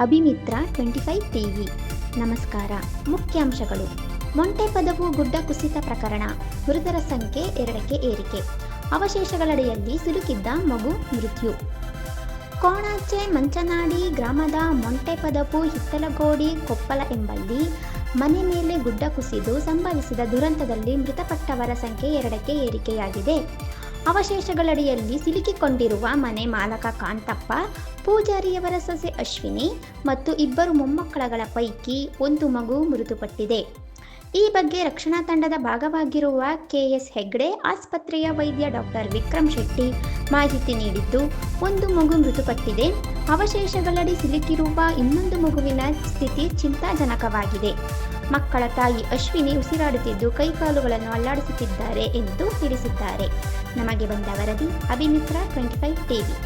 ಅಭಿಮಿತ್ರ twenty five TV ನಮಸ್ಕಾರ. ಮುಖ್ಯಾಂಶಗಳು. Monte ಪದವು ಗುಡ್ಡ ಕುಸಿತ ಪ್ರಕರಣ, ಮೃತರ ಸಂಖ್ಯೆ ಎರಡಕ್ಕೆ ಏರಿಕೆ. ಅವಶೇಷಗಳಡಿಯಲ್ಲಿ ಸಿಲುಕಿದ್ದ ಮಗು ಮೃತ್ಯು. ಕೋಣಾಚೆ ಮಂಚನಾಡಿ ಗ್ರಾಮದ ಮೊಂಟೆಪದಪು ಹಿತ್ತಲಗೋಡಿ ಕೊಪ್ಪಲ ಎಂಬಲ್ಲಿ ಮನೆ ಮೇಲೆ ಗುಡ್ಡ ಕುಸಿದು ಸಂಭವಿಸಿದ ದುರಂತದಲ್ಲಿ ಮೃತಪಟ್ಟವರ ಸಂಖ್ಯೆ ಎರಡಕ್ಕೆ ಏರಿಕೆಯಾಗಿದೆ. ಅವಶೇಷಗಳಡಿಯಲ್ಲಿ ಸಿಲುಕಿಕೊಂಡಿರುವ ಮನೆ ಮಾಲಕ ಕಾಂತಪ್ಪ, ಪೂಜಾರಿಯವರ ಸೊಸೆ ಅಶ್ವಿನಿ ಮತ್ತು ಇಬ್ಬರು ಮೊಮ್ಮಕ್ಕಳಗಳ ಪೈಕಿ ಒಂದು ಮಗು ಮೃತಪಟ್ಟಿದೆ. ಈ ಬಗ್ಗೆ ರಕ್ಷಣಾ ತಂಡದ ಭಾಗವಾಗಿರುವ ಕೆಎಸ್ ಹೆಗ್ಡೆ, ಆಸ್ಪತ್ರೆಯ ವೈದ್ಯ ಡಾಕ್ಟರ್ ವಿಕ್ರಮ್ ಶೆಟ್ಟಿ ಮಾಹಿತಿ ನೀಡಿದ್ದು, ಒಂದು ಮಗು ಮೃತಪಟ್ಟಿದೆ. ಅವಶೇಷಗಳಡಿ ಸಿಲುಕಿರುವ ಇನ್ನೊಂದು ಮಗುವಿನ ಸ್ಥಿತಿ ಚಿಂತಾಜನಕವಾಗಿದೆ. ಮಕ್ಕಳ ತಾಯಿ ಅಶ್ವಿನಿ ಉಸಿರಾಡುತ್ತಿದ್ದು ಕೈಕಾಲುಗಳನ್ನು ಅಲ್ಲಾಡಿಸುತ್ತಿದ್ದಾರೆ ಎಂದು ತಿಳಿಸಿದ್ದಾರೆ. ನಮಗೆ ಬಂದ ವರದಿ ಅಭಿಮಿತ್ರ ಟ್ವೆಂಟಿ ಫೈವ್ ಟಿವಿ.